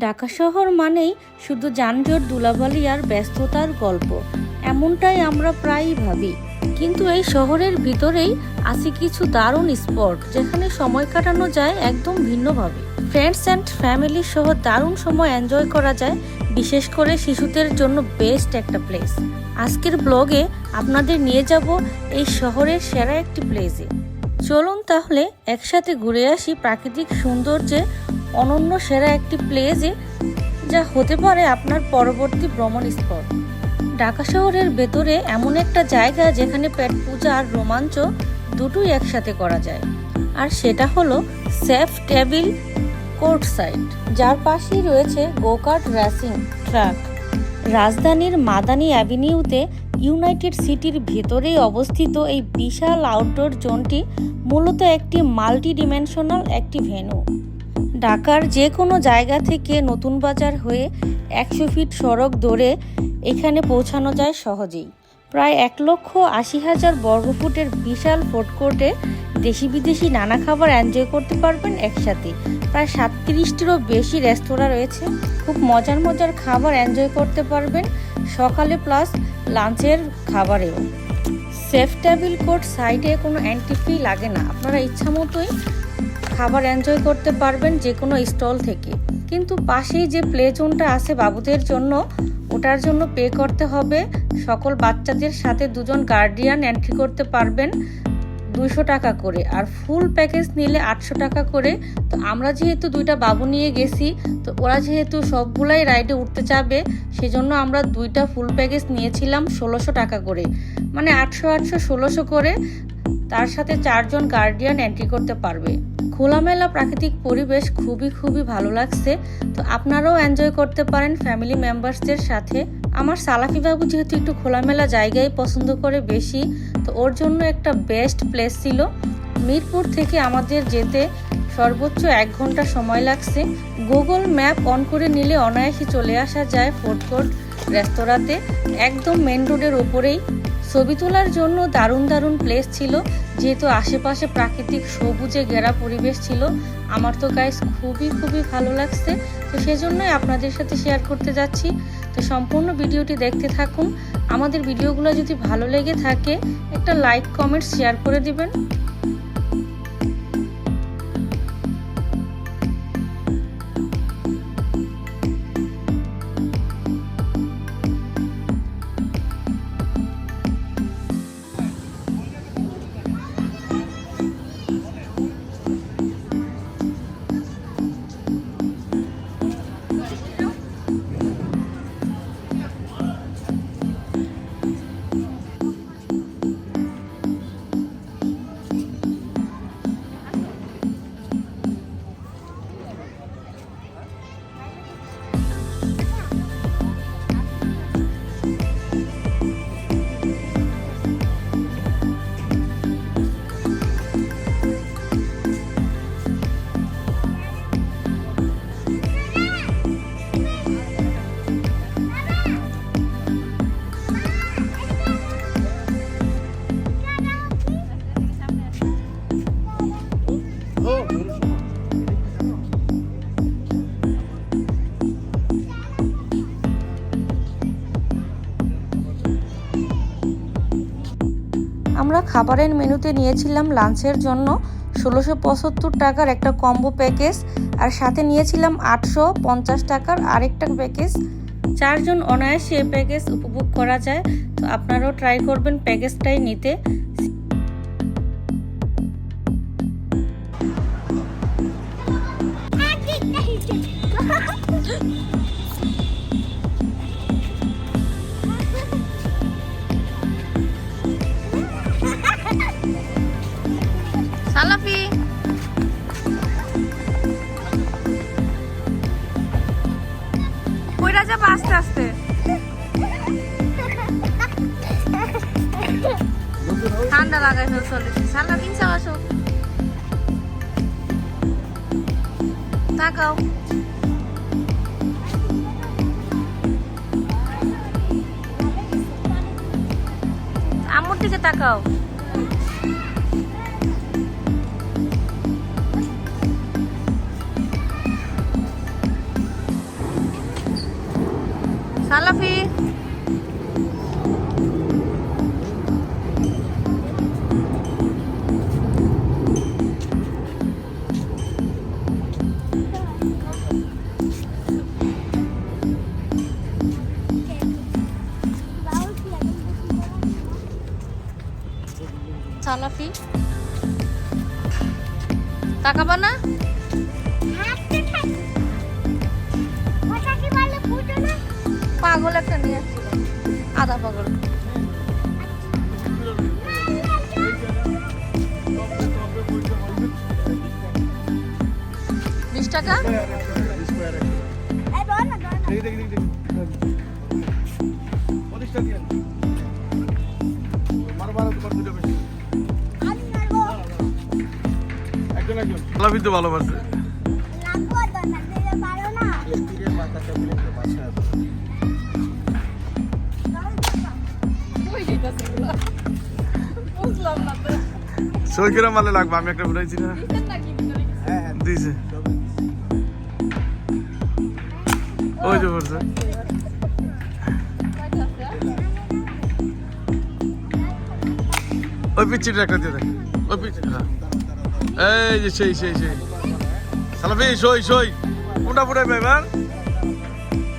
ঢাকা শহর মানেই শুধু যানজট দুলাবালি আর ব্যস্ততার গল্প। এমনটাই আমরা প্রায়ই ভাবি। কিন্তু এই শহরের ভিতরেই আছে কিছু দারুণ স্পট যেখানে সময় কাটানো যায় একদম ভিন্নভাবে। ফ্রেন্ডস অ্যান্ড ফ্যামিলি সহ দারুণ সময় এনজয় করা যায়, বিশেষ করে শিশুদের জন্য বেস্ট একটা প্লেস আজকের ব্লগে আপনাদের নিয়ে যাব এই শহরের সেরা একটি প্লেসে চলুন তাহলে একসাথে ঘুরে আসি প্রাকৃতিক সৌন্দর্যে অনন্য সেরা একটি প্লেসে, যা হতে পারে আপনার পরবর্তী ভ্রমণ স্পট ঢাকা শহরের ভেতরে এমন একটা জায়গা যেখানে পেট পূজা আর রোমাঞ্চ দুটোই একসাথে করা যায়, আর সেটা হলো সেফ টেবিল কোর্ট সাইড যার পাশেই রয়েছে গোকার্ট রেসিং ট্র্যাক রাজধানীর মাদানী অ্যাভিনিউতে ইউনাইটেড সিটির ভেতরেই অবস্থিত এই বিশাল আউটডোর জোনটি মূলত একটি মাল্টি ডিমেনশনাল একটি ভেন্যু ঢাকার যে কোনো জায়গা থেকে নতুন বাজার হয়ে একশো ফিট সড়ক ধরে এখানে পৌঁছানো যায় সহজেই। প্রায় এক লক্ষ আশি হাজার বর্গফুটের বিশাল কোর্টে দেশি বিদেশি নানা খাবার এনজয় করতে পারবেন একসাথে। প্রায় সাতত্রিশটিরও বেশি রেস্তোরাঁ রয়েছে। খুব মজার মজার খাবার এনজয় করতে পারবেন সকালে প্লাস লাঞ্চের খাবারেও। সেফ টেবিল কোর্ট সাইডে কোনো এন্ট্রি ফি লাগে না। আপনারা ইচ্ছা মতোই খাবার এনজয় করতে পারবেন যে কোনো স্টল থেকে। কিন্তু পাশেই যে প্লে জোনটা আছে বাবুদের জন্য, ওটার জন্য পে করতে হবে। সকল বাচ্চাদের সাথে দুজন গার্ডিয়ান এন্ট্রি করতে পারবেন দুইশো টাকা করে। আর ফুল প্যাকেজ নিলে আটশো টাকা করে। তো আমরা যেহেতু দুইটা বাবু নিয়ে গেছি, তো ওরা যেহেতু সবগুলাই রাইডে উঠতে চাবে সেজন্য আমরা দুইটা ফুল প্যাকেজ নিয়েছিলাম ষোলোশো টাকা করে। মানে আটশো আটশো ষোলোশো করে। তার সাথে চারজন গার্ডিয়ান এন্ট্রি করতে পারবে। খোলামেলা প্রাকৃতিক পরিবেশ খুবই খুবই ভালো লাগছে। তো আপনারাও এনজয় করতে পারেন ফ্যামিলি মেম্বার্সদের সাথে। আমার সালাফি বাবু যেহেতু একটু খোলামেলা জায়গায় পছন্দ করে বেশি, তো ওর জন্য একটা বেস্ট প্লেস ছিল। মিরপুর থেকে আমাদের যেতে সর্বোচ্চ এক ঘণ্টা সময় লাগছে। গুগল ম্যাপ অন করে নিলে অনায়াসে চলে আসা যায় ফুড কোর্ট রেস্তোরাঁতে। একদম মেন রোডের ওপরেই ছবি তোলার জন্য দারুণ দারুণ প্লেস ছিল, যেহেতু আশেপাশে প্রাকৃতিক সবুজে ঘেরা পরিবেশ ছিল। আমার তো গাইস খুবই খুবই ভালো লাগছে। তো সেজন্যই আপনাদের সাথে শেয়ার করতে যাচ্ছি। তো সম্পূর্ণ ভিডিওটি দেখতে থাকুন। আমাদের ভিডিওগুলো যদি ভালো লেগে থাকে, একটা লাইক কমেন্ট শেয়ার করে দিবেন। খাবারের মেনুতে নিয়েছিলাম লাঞ্চের জন্য ষোলোশো পঁচাত্তর টাকার একটা কম্বো প্যাকেজ আর সাথে নিয়েছিলাম আটশো পঞ্চাশ টাকার আরেকটা প্যাকেজ। চারজন অনায়াসে প্যাকেজ উপভোগ করা যায়। তো আপনারাও ট্রাই করবেন প্যাকেজটাই নিতে। সালাফি সালাফি তাকাবা না? পাগল। বিশ টাকা? সালাফি সই কিরম মালে লাগবে? আমি একটা উঠাইছি না দিছে। ওই যে পড়ছে। ওই পিচ্ছিটা একটা দিয়ে দেখ ওই পিচ্ছি হ্যাঁ। এই যে সেই সেই সেই। সালাফি, সই সই। কোনটা ফুটাইবা এবার?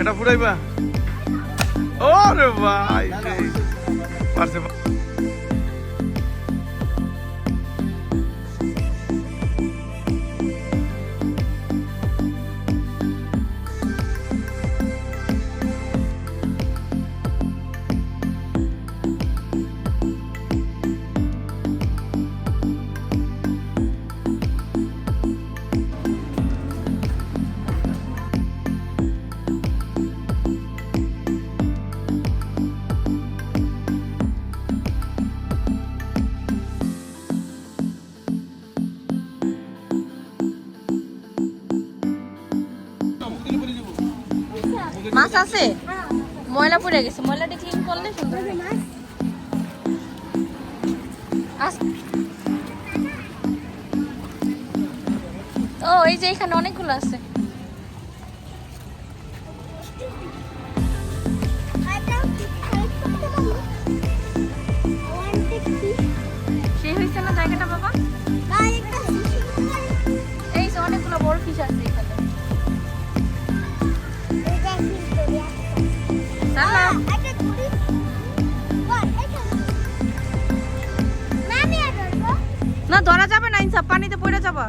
এটা ফুটাইবা? ওরে ভাই সেই পারছে আছে? ময়লা পড়ে গেছে। ময়লাটা ক্লিন করলে সুন্দর ও এই যে এখানে অনেকগুলো আছে। ধরা যাবে না ইনসাফ পানিতে পড়ে যাবা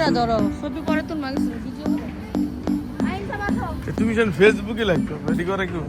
ক্যামেরা ধরো। ছবি পরে তোর মাগে ভিডিও তুমি যেন ফেসবুকে লাগতো রেডি করে কেউ?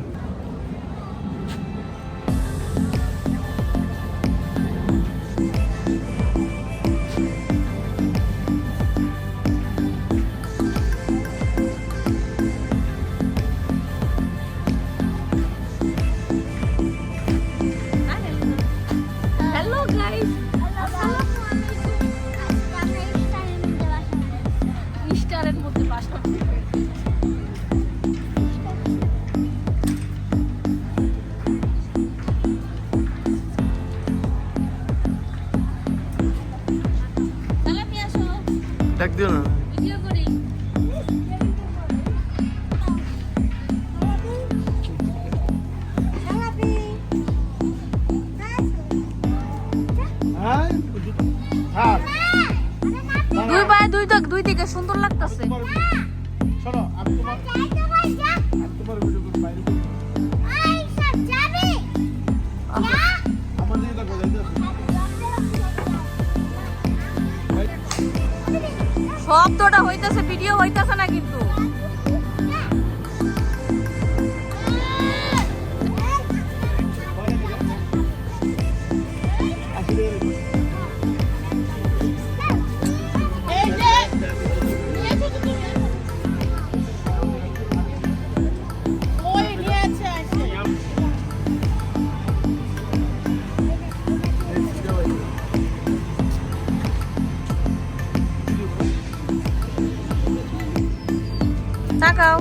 দিকে সুন্দর লাগতেছে। শোনো আমি তোমার আমি তোমার ভিডিও হইতেছে বাইরে আমার দিকে দেখো শব্দটা হইতেছে ভিডিও হইতাছে না কিন্তু। তাকাও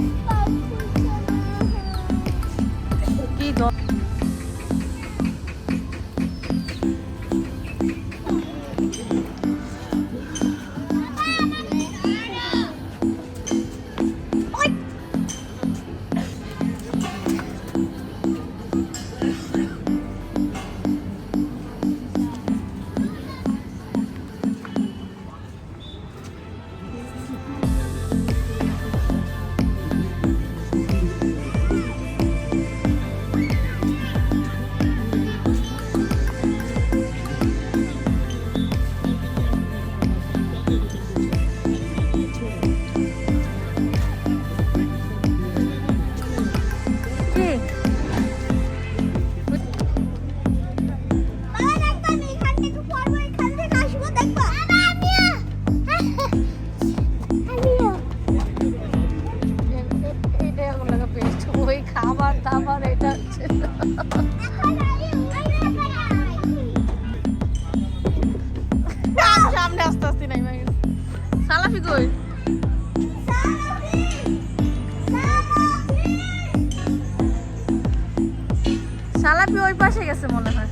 ওই পাশে গেছে মনে হয়।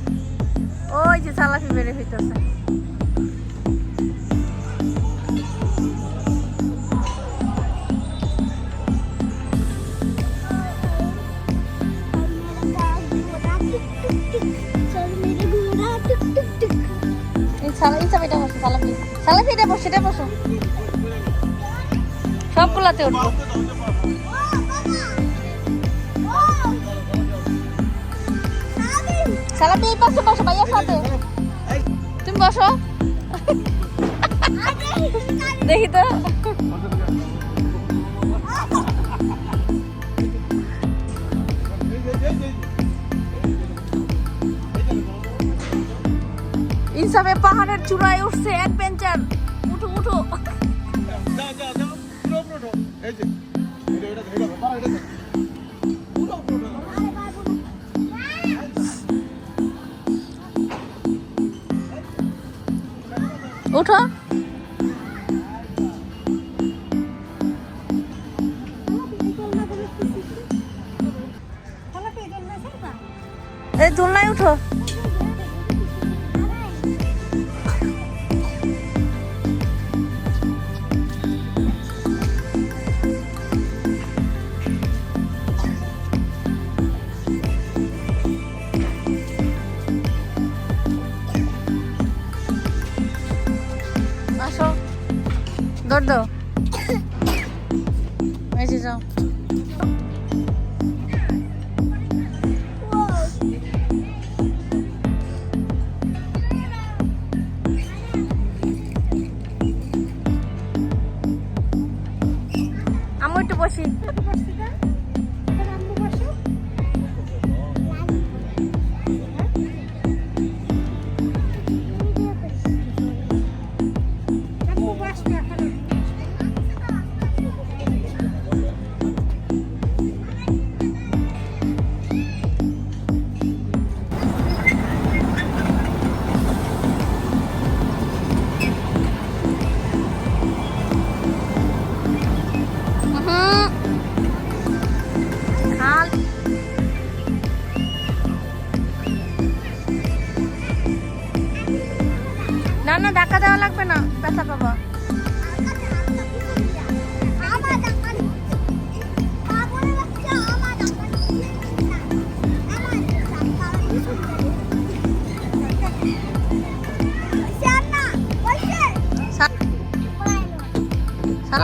ওই যে সালাফি বেড়ে হইতেছে। সালাফি এটা বসো এটা বসো। সবগুলাতে উঠবো। সালাফি এই পাশে বসো ভাইয়ার সাথে। তুমি বসো। দেখি তো। ইনসাফে পাহাড়ের চূড়ায় উঠছে অ্যাডভেঞ্চার উঠো উঠো। এই যে উঠো এই দোলনায় উঠো gordo.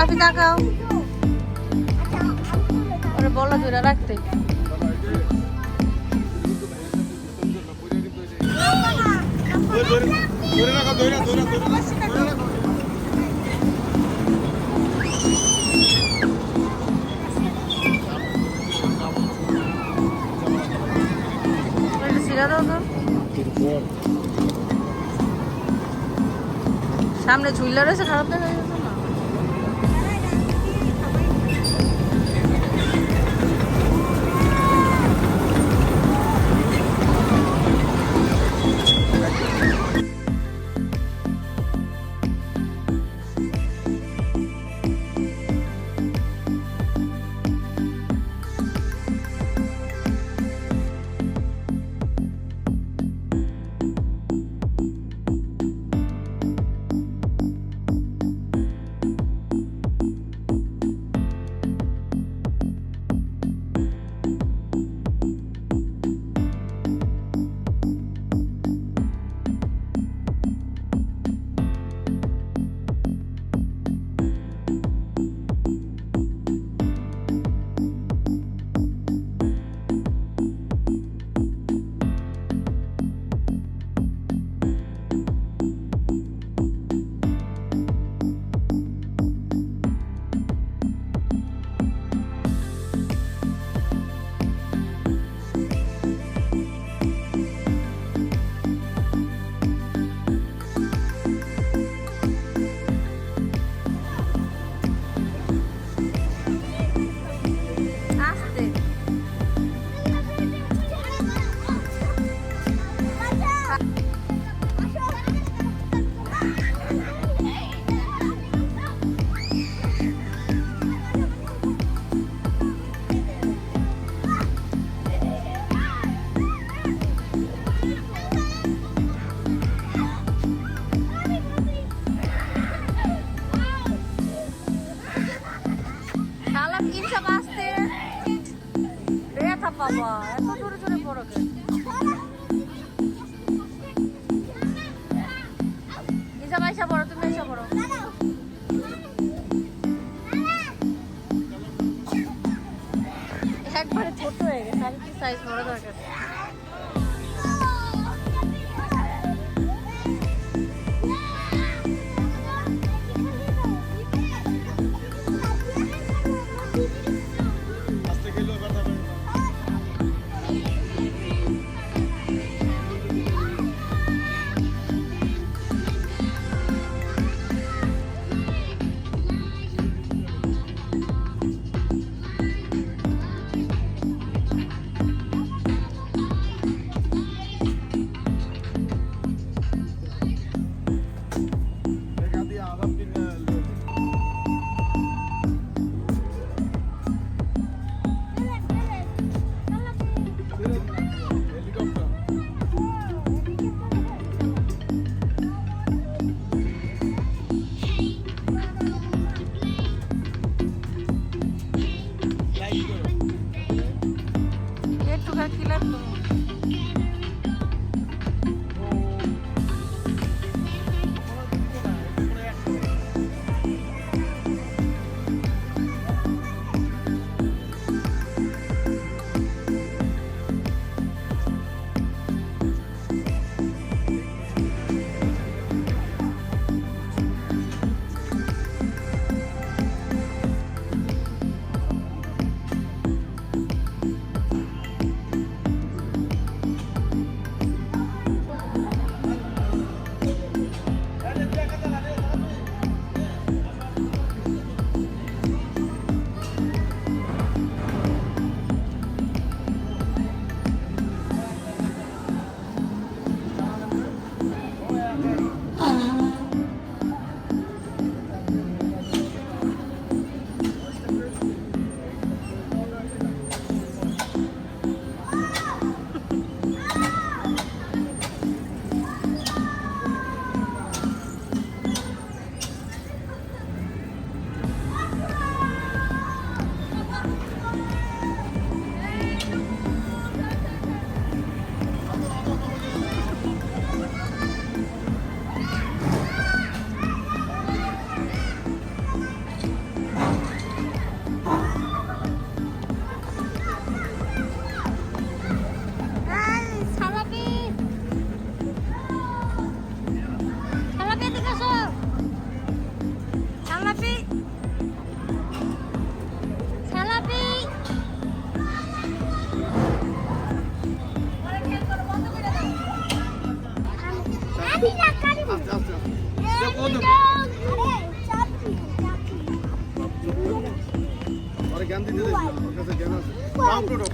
পাপি তাকাও। ওরে বলা ধরে রাখতে। সামনে ঝুলা রয়েছে খারাপ দেখা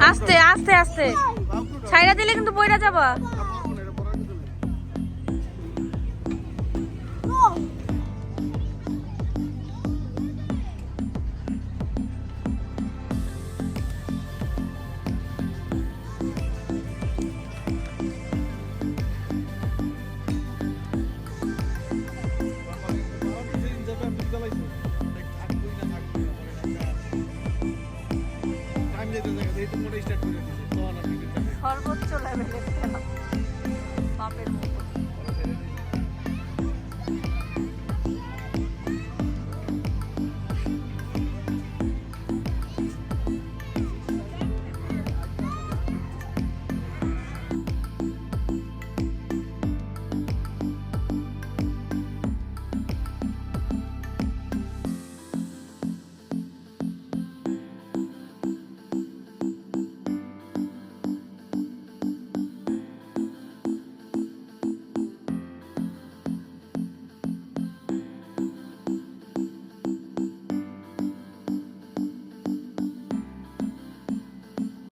আস্তে আস্তে আস্তে। ছাইরা দিলে কিন্তু বইরা যাবা।